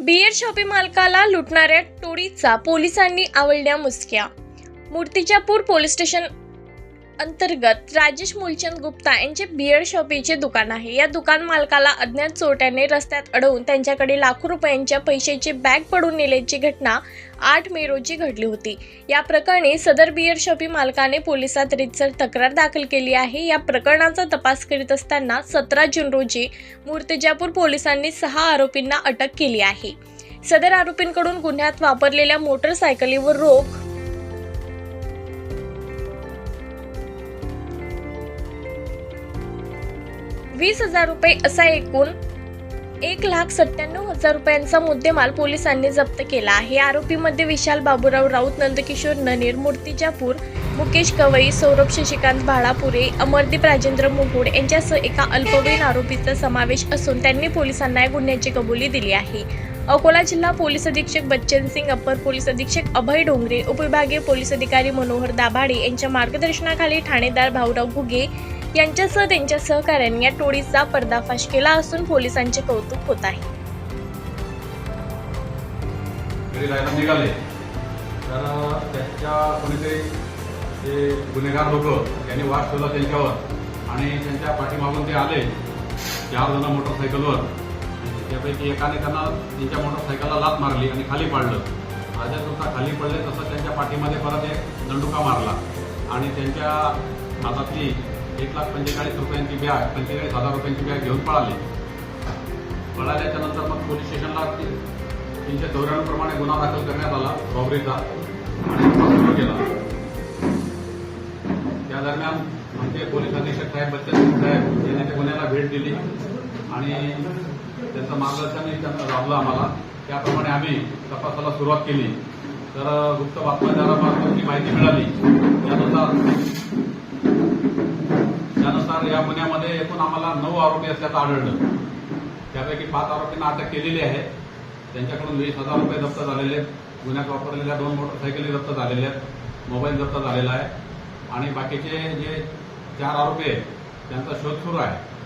Beer shoppe मालकाला लुटणाऱ्या टोळीचा पोलिसांनी आवडल्या मुसक्या. मूर्तिजापूर पोलीस स्टेशन अंतर्गत राजेश मूलचंद गुप्ता यांचे बियर्ड शॉपीचे दुकान आहे. या दुकान मालकाला अज्ञात चोरट्याने रस्त्यात अडवून त्यांच्याकडे लाखो रुपयांच्या पैशाची बॅग पडून नेल्याची घटना आठ मे रोजी घडली होती. या प्रकरणी सदर बियर शॉपी मालकाने पोलिसात रितसर तक्रार दाखल केली आहे. या प्रकरणाचा तपास करीत असताना सतरा जून रोजी मूर्तिजापूर पोलिसांनी सहा आरोपींना अटक केली आहे. सदर आरोपींकडून गुन्ह्यात वापरलेल्या मोटरसायकलीवर रोख वीस हजार रुपये असा एकूण एक लाख सत्त्याण्णव हजार रुपयांचा मुद्देमाल पोलिसांनी जप्त केला आहे. आरोपीमध्ये विशाल बाबूराव राऊत नंदकिशोर ननीर मूर्तिजापूर मुकेश कवई सौरभ शशिकांत भाळापुरे अमरदीप राजेंद्र मुकुड यांच्यासह एका अल्पवयीन आरोपीचा समावेश असून त्यांनी पोलिसांना या गुन्ह्याची कबुली दिली आहे. अकोला जिल्हा पोलीस अधीक्षक बच्चन सिंग अप्पर पोलीस अधीक्षक अभय डोंगरे उपविभागीय पोलीस अधिकारी मनोहर दाभाडे यांच्या मार्गदर्शनाखाली ठाणेदार भाऊराव घुगे यांच्यासह त्यांच्या सहकाऱ्यांनी या टोळीचा पर्दाफाश केला असून पोलिसांचे कौतुक होत आहे. निघाले. तर त्यांच्या कोणीतरी ते गुन्हेगार लोक यांनी वाट ठेवला त्यांच्यावर आणि त्यांच्या पाठीमागून ते आले. चार जण मोटरसायकलवर. त्यापैकी एकाने त्यांना त्यांच्या मोटरसायकलला लात मारली आणि खाली पाडलं. राजा सुद्धा खाली पडले तसं त्यांच्या पाठीमध्ये परत एक दंडुका मारला. आणि त्यांच्या हातातली एक लाख पंचेचाळीस रुपयांची बॅग पंचेचाळीस हजार रुपयांची बॅग घेऊन पळाली. पळाल्याच्या नंतर मग पोलीस स्टेशनला तीनशे चौऱ्याण्णवप्रमाणे गुन्हा दाखल करण्यात आला रॉबरीचा आणि सुरू केला त्या दरम्यान आमचे पोलीस अधीक्षक साहेब बच्चन साहेब यांनी त्या गुन्ह्याला भेट दिली आणि त्यांचं मार्गदर्शनही त्यांना लाभलं आम्हाला. त्याप्रमाणे आम्ही तपासाला सुरुवात केली. तर गुप्त बातमीदारामार्फत जी माहिती मिळाली. त्यानुसार त्यानुसार या गुन्ह्यामध्ये एकूण आम्हाला नऊ आरोपी असल्याचं आढळलं. त्यापैकी पाच आरोपींना अटक केलेली आहे. त्यांच्याकडून वीस हजार रुपये जप्त झालेले आहेत. गुन्ह्यात वापरलेल्या दोन मोटरसायकली जप्त झालेल्या आहेत. मोबाईल जप्त झालेला आहे. आणि बाकीचे जे चार आरोपी आहेत त्यांचा शोध सुरू आहे.